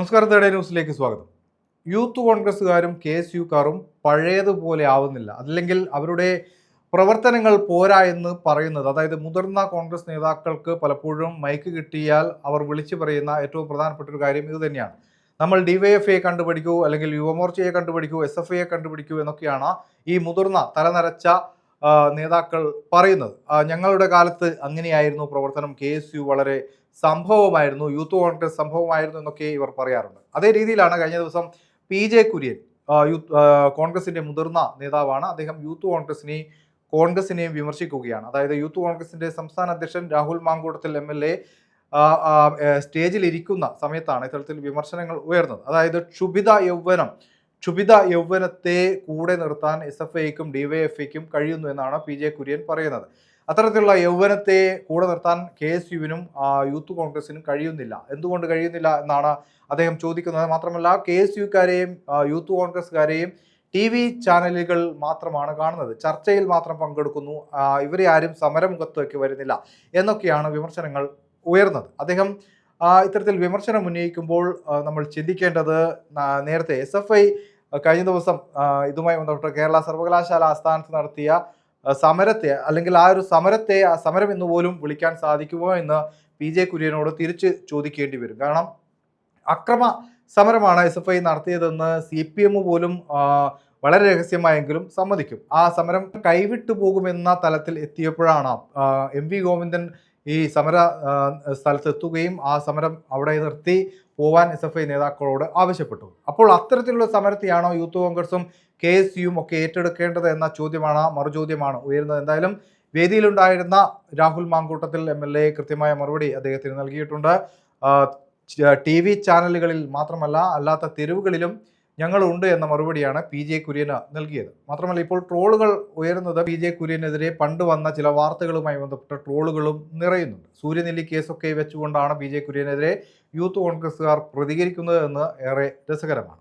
നമസ്കാരം തേടേ ന്യൂസിലേക്ക് സ്വാഗതം. യൂത്ത് കോൺഗ്രസ്സുകാരും കെ എസ് യുക്കാരും പഴയതുപോലെ ആവുന്നില്ല. അല്ലെങ്കിൽ അവരുടെ പ്രവർത്തനങ്ങൾ പോരാ എന്ന് പറയുന്നത് അതായത് മുതിർന്ന കോൺഗ്രസ് നേതാക്കൾക്ക് പലപ്പോഴും മൈക്ക് കിട്ടിയാൽ അവർ വിളിച്ചു പറയുന്ന ഏറ്റവും പ്രധാനപ്പെട്ട ഒരു കാര്യം ഇത് തന്നെയാണ്. നമ്മൾ ഡിവൈഎഫ്ഐയെ കണ്ടുപിടിക്കൂ അല്ലെങ്കിൽ യുവമോർച്ചയെ കണ്ടുപിടിക്കൂ എസ് എഫ് ഐയെ കണ്ടുപിടിക്കൂ എന്നൊക്കെയാണ് ഈ മുതിർന്ന തലനരച്ച നേതാക്കൾ പറയുന്നത്. ഞങ്ങളുടെ കാലത്ത് അങ്ങനെയായിരുന്നു പ്രവർത്തനം. കെ എസ് യു വളരെ സംഭവമായിരുന്നു യൂത്ത് കോൺഗ്രസ് സംഭവമായിരുന്നു എന്നൊക്കെ ഇവർ പറയാറുണ്ട്. അതേ രീതിയിലാണ് കഴിഞ്ഞ ദിവസം പി ജെ കുര്യൻ യൂത്ത് കോൺഗ്രസിന്റെ മുതിർന്ന നേതാവാണ്. അദ്ദേഹം യൂത്ത് കോൺഗ്രസിനെയും കോൺഗ്രസിനെയും വിമർശിക്കുകയാണ്. അതായത് യൂത്ത് കോൺഗ്രസിന്റെ സംസ്ഥാന അധ്യക്ഷൻ Rahul Mamkootathil M L A സ്റ്റേജിൽ ഇരിക്കുന്ന സമയത്താണ് ഇത്തരത്തിൽ വിമർശനങ്ങൾ ഉയർന്നത്. അതായത് ക്ഷുഭിത യൗവനം ക്ഷുഭിത യൗവനത്തെ കൂടെ നിർത്താൻ എസ് എഫ് ഐക്കും ഡിവൈഎഫ്ഐക്കും കഴിയുന്നു എന്നാണ് പി ജെ കുര്യൻ പറയുന്നത്. അത്തരത്തിലുള്ള യൗവനത്തെ കൂടെ നിർത്താൻ കെ എസ് യുവിനും യൂത്ത് കോൺഗ്രസിനും കഴിയുന്നില്ല. എന്തുകൊണ്ട് കഴിയുന്നില്ല എന്നാണ് അദ്ദേഹം ചോദിക്കുന്നത്. മാത്രമല്ല കെ എസ് യുക്കാരെയും യൂത്ത് കോൺഗ്രസ്സുകാരെയും ടി വി ചാനലുകൾ മാത്രമാണ് കാണുന്നത്. ചർച്ചയിൽ മാത്രം പങ്കെടുക്കുന്നു. ഇവരെ ആരും സമരമുഖത്തേക്ക് വരുന്നില്ല എന്നൊക്കെയാണ് വിമർശനങ്ങൾ ഉയർന്നത്. അദ്ദേഹം ഇത്തരത്തിൽ വിമർശനം ഉന്നയിക്കുമ്പോൾ നമ്മൾ ചിന്തിക്കേണ്ടത് നേരത്തെ എസ് കഴിഞ്ഞ ദിവസം ഇതുമായി ബന്ധപ്പെട്ട് കേരള സർവകലാശാല ആസ്ഥാനത്ത് നടത്തിയ സമരത്തെ അല്ലെങ്കിൽ ആ ഒരു സമരത്തെ ആ സമരം എന്ന് പോലും വിളിക്കാൻ സാധിക്കുമോ എന്ന് പി ജെ കുര്യനോട് തിരിച്ച് ചോദിക്കേണ്ടി വരും. കാരണം അക്രമ സമരമാണ് എസ് എഫ് ഐ നടത്തിയതെന്ന് സി പി എം പോലും വളരെ രഹസ്യമായെങ്കിലും സമ്മതിക്കും. ആ സമരം കൈവിട്ടു പോകുമെന്ന തലത്തിൽ എത്തിയപ്പോഴാണ് എം വി ഗോവിന്ദൻ ഈ സമര സ്ഥലത്തെത്തുകയും ആ സമരം അവിടെ നിർത്തി പോവാൻ എസ് എഫ് ഐ നേതാക്കളോട് ആവശ്യപ്പെട്ടു. അപ്പോൾ അത്തരത്തിലുള്ള സമരത്തെയാണോ യൂത്ത് കോൺഗ്രസും കെ എസ് യുവും ഒക്കെ ഏറ്റെടുക്കേണ്ടത് എന്ന ചോദ്യമാണ് മറുചോദ്യമാണ് ഉയരുന്നത്. എന്തായാലും വേദിയിലുണ്ടായിരുന്ന Rahul Mamkootathil M L A കൃത്യമായ മറുപടി അദ്ദേഹത്തിന് നൽകിയിട്ടുണ്ട്. ടി വി ചാനലുകളിൽ മാത്രമല്ല അല്ലാത്ത തെരുവുകളിലും ഞങ്ങളുണ്ട് എന്ന മറുപടിയാണ് പി ജെ കുര്യന് നൽകിയത്. മാത്രമല്ല ഇപ്പോൾ ട്രോളുകൾ ഉയരുന്നത് പി ജെ കുര്യനെതിരെ പണ്ട് വന്ന ചില വാർത്തകളുമായി ബന്ധപ്പെട്ട ട്രോളുകളും നിറയുന്നുണ്ട്. സൂര്യനെല്ലി കേസൊക്കെ വെച്ചുകൊണ്ടാണ് പി ജെ കുര്യനെതിരെ യൂത്ത് കോൺഗ്രസ്സുകാർ പ്രതികരിക്കുന്നത് എന്ന് ഏറെ രസകരമാണ്.